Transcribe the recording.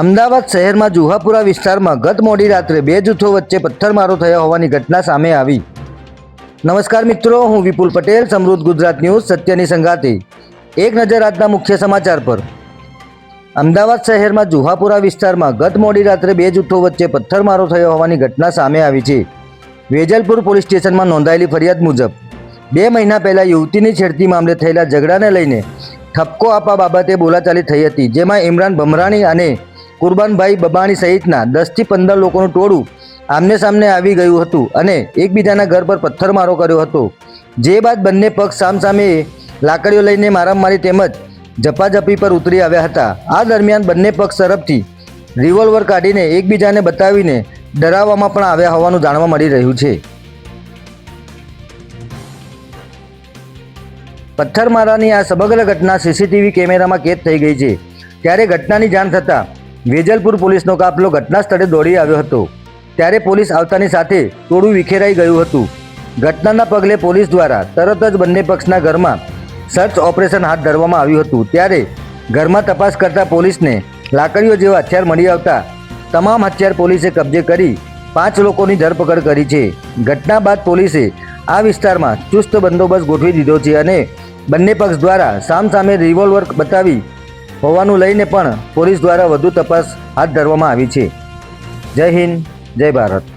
અમદાવાદ શહેરમાં જુહાપુરા વિસ્તારમાં ગત મોડી રાત્રે બે જૂથો વચ્ચે પથ્થરમારો થયો હોવાની ઘટના સામે આવી. નમસ્કાર મિત્રો, હું વિપુલ પટેલ, સમૃદ્ધ ગુજરાત ન્યૂઝ, સત્યની સંગાતે. એક નજર આજના મુખ્ય સમાચાર પર. અમદાવાદ શહેરમાં જુહાપુરા વિસ્તારમાં ગત મોડી રાત્રે બે જૂથો વચ્ચે પથ્થરમારો થયો હોવાની ઘટના સામે આવી છે. વેજલપુર પોલીસ સ્ટેશનમાં નોંધાયેલી ફરિયાદ મુજબ, બે મહિના પહેલાં યુવતીની છેડતી મામલે થયેલા ઝઘડાને લઈને ઠપકો આપવા બાબતે બોલાચાલી થઈ હતી, જેમાં ઇમરાન ભમરાણી અને કુરબાનભાઈ બબાણી સહિતના દસથી પંદર લોકોનું ટોળું આમને સામને આવી ગયું હતું અને એકબીજાના ઘર પર પથ્થરમારો કર્યો હતો. જે બાદ બંને પક્ષ સામસામે લાકડીઓ લઈને મારામારી તેમજ ઝપાઝપી પર ઉતરી આવ્યા હતા. આ દરમિયાન બંને પક્ષ તરફથી રિવોલ્વર કાઢીને એકબીજાને બતાવીને ડરાવવામાં પણ આવ્યા હોવાનું જાણવા મળી રહ્યું છે. પથ્થરમારાની આ સમગ્ર ઘટના સીસીટીવી કેમેરામાં કેદ થઈ ગઈ છે. ત્યારે ઘટનાની જાણ થતાં વેજલપુર પોલીસનો કાફલો ઘટના સ્થળે દોડી આવ્યો હતો. ત્યારે પોલીસ આવતાની સાથે ટોળું વિખેરાઈ ગયું હતું. ઘટનાના પગલે પોલીસ દ્વારા તરત જ બંને પક્ષના ઘરમાં સર્ચ ઓપરેશન હાથ ધરવામાં આવ્યું હતું. ત્યારે ઘરમાં તપાસ કરતા પોલીસને લાકડીઓ જેવા હથિયાર મળી આવતા તમામ હથિયાર પોલીસે કબજે કરી પાંચ લોકોની ધરપકડ કરી છે. ઘટના બાદ પોલીસે આ વિસ્તારમાં ચુસ્ત બંદોબસ્ત ગોઠવી દીધો છે અને બંને પક્ષ દ્વારા સામસામે રિવોલ્વર બતાવી હોવાનું લઈને પણ પોલીસ દ્વારા વધુ તપાસ હાથ ધરવામાં આવી છે. જય હિન્દ, જય ભારત.